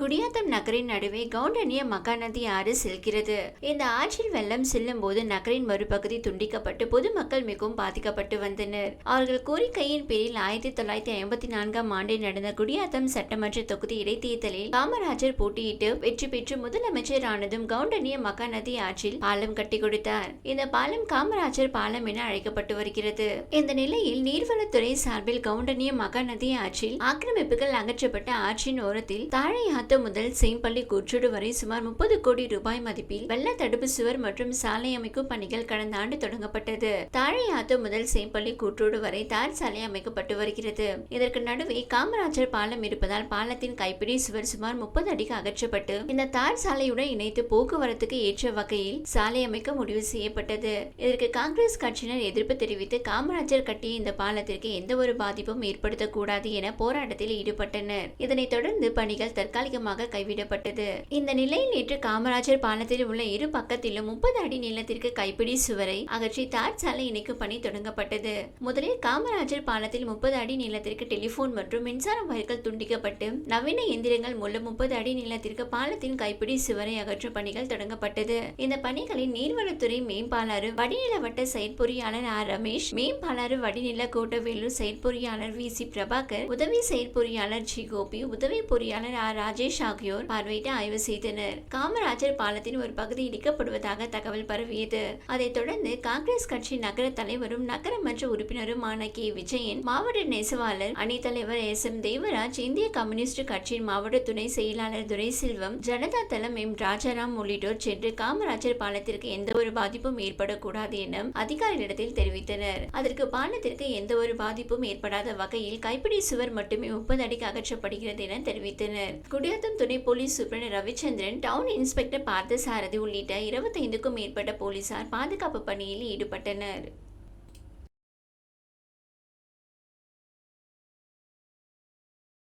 குடியாத்தம் நகரின் நடுவே கவுண்டனிய மகாநதி ஆறு செல்கிறது. இந்த ஆற்றில் வெள்ளம் செல்லும் போது நகரின் மறுபகுதி துண்டிக்கப்பட்டு பொதுமக்கள் மிகவும் பாதிக்கப்பட்டு வந்தனர். அவர்கள் கோரிக்கையின் பேரில் ஆயிரத்தி தொள்ளாயிரத்தி ஐம்பத்தி நான்காம் ஆண்டில் நடந்த குடியாத்தம் சட்டமன்ற தொகுதி இடைத்தேர்தலில் காமராஜர் போட்டியிட்டு வெற்றி பெற்று முதலமைச்சர் ஆனதும் கவுண்டனிய மகாநதி ஆற்றில் பாலம் கட்டி கொடுத்தார். இந்த பாலம் காமராஜர் பாலம் என அழைக்கப்பட்டு வருகிறது. இந்த நிலையில் நீர்வளத்துறை சார்பில் கவுண்டனிய மகாநதி ஆற்றில் ஆக்கிரமிப்புகள் அகற்றப்பட்ட ஆற்றின் ஓரத்தில் தாழையாத்து முதல் சேம்பள்ளி கூற்றோடு வரை சுமார் முப்பது கோடி ரூபாய் மதிப்பில் வெள்ள தடுப்பு சுவர் மற்றும் சாலை அமைக்கும் பணிகள் கடந்த ஆண்டு தொடங்கப்பட்டது. தாழையாத்து முதல் சேம்பள்ளி கூற்றோடு வரை தார் சாலை அமைக்கப்பட்டு வருகிறது. இதற்கு நடுவே காமராஜர் பாலம் இருப்பதால் பாலத்தின் கைப்பிடி சுவர் சுமார் முப்பது அடிக்கு அகற்றப்பட்டு இந்த தார் சாலையுடன் இணைத்து போக்குவரத்துக்கு ஏற்ற வகையில் சாலை அமைக்க முடிவு செய்யப்பட்டது. இதற்கு காங்கிரஸ் கட்சியினர் எதிர்ப்பு தெரிவித்து காமராஜர் கட்டிய இந்த பாலத்திற்கு எந்த ஒரு பாதிப்பும் ஏற்படுத்தக்கூடாது என போராட்டத்தில் ஈடுபட்டனர். இதனைத் தொடர்ந்து பணிகள் தற்காலிக தற்காலிகமாக கைவிடப்பட்டது. இந்த நிலையில் நேற்று காமராஜர் பாலத்தில் உள்ள இரு பக்கத்திலும் முப்பது அடி நீளத்திற்கு கைப்பிடி சுவரை அகற்றி தார் சாலை இணைக்கும் பணி தொடங்கப்பட்டது. முதலில் காமராஜர் பாலத்தில் முப்பது அடி நீளத்திற்கு டெலிபோன் மற்றும் மின்சார வயர்கள் துண்டிக்கப்பட்டு நவீன எந்திரங்கள் மூலம் முப்பது அடி நீளத்திற்கு பாலத்தின் கைப்பிடி சுவரை அகற்றும் பணிகள் தொடங்கப்பட்டது. இந்த பணிகளில் நீர்வளத்துறை மேம்பாலாறு வடிநில வட்ட செயற்பொறியாளர் ஆர். ரமேஷ் மேம்பாலாறு வடிநில கோட்டவேலூர் செயற்பொறியாளர் வி. சி. பிரபாகர் உதவி செயற்பொறியாளர் ஜி. கோபி உதவி பொறியாளர் ஆர். ராஜேஷ் ராஜேஷ் ஆகியோர் பார்வையிட்டு ஆய்வு செய்தனர். காமராஜர் பாலத்தின் ஒரு பகுதி இடிக்கப்படுவதாக தகவல் பரவியது. அதைத் தொடர்ந்து காங்கிரஸ் கட்சி நகர தலைவரும் நகரமன்ற உறுப்பினருமான கே. விஜயன் மாவட்ட நெசவாளர் அணித் தலைவர் எஸ். எம். தேவராஜ் இந்திய கம்யூனிஸ்ட் கட்சியின் மாவட்ட துணை செயலாளர் துரைசெல்வம் ஜனதா தளம் எம். ராஜாராம் உள்ளிட்டோர் சென்று காமராஜர் பாலத்திற்கு எந்த ஒரு பாதிப்பும் ஏற்படக்கூடாது என அதிகாரிகளிடத்தில் தெரிவித்தனர். அதற்கு பாலத்திற்கு எந்த ஒரு பாதிப்பும் ஏற்படாத வகையில் கைப்பிடி சுவர் மட்டுமே முப்பது அடிக்கு அகற்றப்படுகிறது என தெரிவித்தனர். குடியாத்தம் துணை police superintendent Ravichandran town inspector Parthasarathy உள்ளிட்ட இருபத்தைந்துக்கும் மேற்பட்ட போலீசார் பாதுகாப்பு பணியில் ஈடுபட்டனர்.